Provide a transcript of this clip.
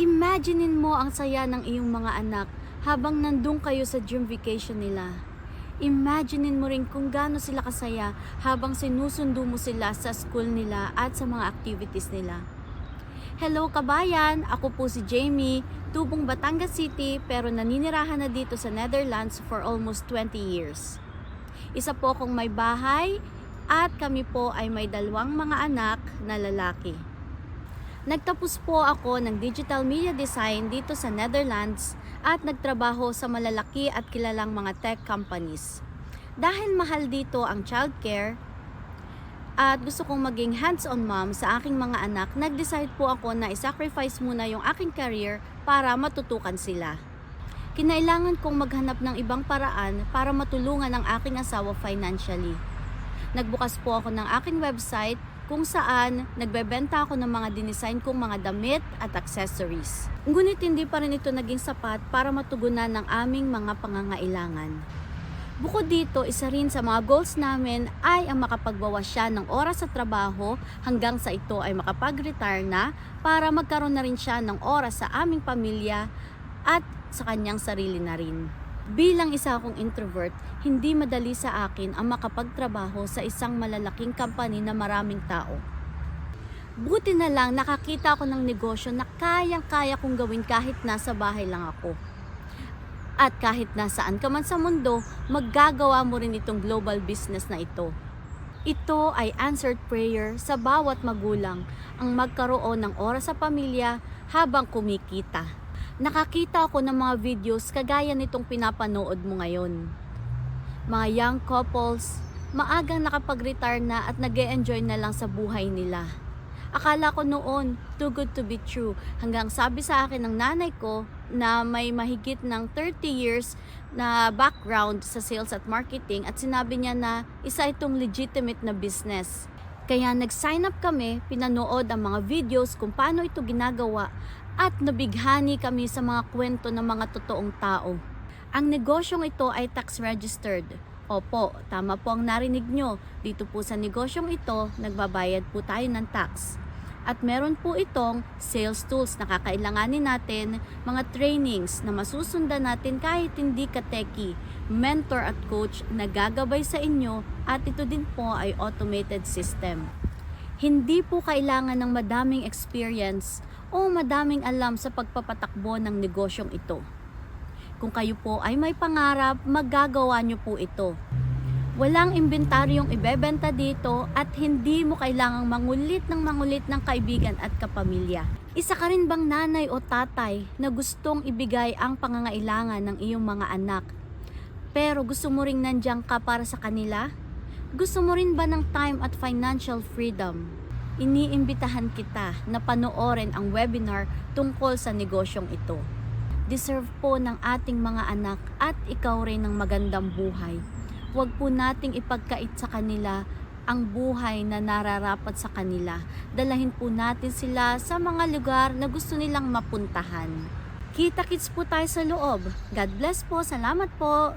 Imaginein mo ang saya ng iyong mga anak habang nandun kayo sa dream vacation nila. Imaginein mo rin kung gaano sila kasaya habang sinusundo mo sila sa school nila at sa mga activities nila. Hello kabayan! Ako po si Jamie, tubong Batangas City pero naninirahan na dito sa Netherlands for almost 20 years. Isa po akong may bahay at kami po ay may dalawang mga anak na lalaki. Nagtapos po ako ng digital media design dito sa Netherlands at nagtrabaho sa malalaki at kilalang mga tech companies. Dahil mahal dito ang childcare at gusto kong maging hands-on mom sa aking mga anak, nag-decide po ako na i-sacrifice muna yung aking career para matutukan sila. Kinailangan kong maghanap ng ibang paraan para matulungan ang aking asawa financially. Nagbukas po ako ng aking website kung saan nagbebenta ako ng mga dinesign kong mga damit at accessories. Ngunit hindi pa rin ito naging sapat para matugunan ng aming mga pangangailangan. Bukod dito, isa rin sa mga goals namin ay ang makapagbawas siya ng oras sa trabaho hanggang sa ito ay makapag-retire na para magkaroon na rin siya ng oras sa aming pamilya at sa kanyang sarili na rin. Bilang isa akong introvert, hindi madali sa akin ang makapagtrabaho sa isang malalaking company na maraming tao. Buti na lang nakakita ako ng negosyo na kayang-kaya kong gawin kahit nasa bahay lang ako. At kahit nasaan ka man sa mundo, maggagawa mo rin itong global business na ito. Ito ay answered prayer sa bawat magulang ang magkaroon ng oras sa pamilya habang kumikita. Nakakita ako ng mga videos kagaya nitong pinapanood mo ngayon. Mga young couples, maagang nakapag-retire na at nag enjoy na lang sa buhay nila. Akala ko noon, too good to be true. Hanggang sabi sa akin ng nanay ko na may mahigit ng 30 years na background sa sales at marketing at sinabi niya na isa itong legitimate na business. Kaya nag-sign up kami, pinanood ang mga videos kung paano ito ginagawa at nabighani kami sa mga kwento ng mga totoong tao. Ang negosyong ito ay tax registered. Opo, tama po ang narinig nyo. Dito po sa negosyong ito, nagbabayad po tayo ng tax. At meron po itong sales tools na kakailanganin natin, mga trainings na masusundan natin kahit hindi ka techie, mentor at coach na gagabay sa inyo at ito din po ay automated system. Hindi po kailangan ng madaming experience o madaming alam sa pagpapatakbo ng negosyong ito. Kung kayo po ay may pangarap, magagawa nyo po ito. Walang inventaryong ibebenta dito at hindi mo kailangang mangulit ng mangulit ng kaibigan at kapamilya. Isa ka rin bang nanay o tatay na gustong ibigay ang pangangailangan ng iyong mga anak? Pero gusto mo ring nandiyan ka para sa kanila? Gusto mo rin ba ng time at financial freedom? Iniimbitahan kita na panoorin ang webinar tungkol sa negosyong ito deserve po ng ating mga anak at ikaw rin ng magandang buhay. Huwag po nating ipagkait sa kanila ang buhay na nararapat sa kanila. Dalahin po natin sila sa mga lugar na gusto nilang mapuntahan. Kita-kits po tayo sa loob. God bless po. Salamat po.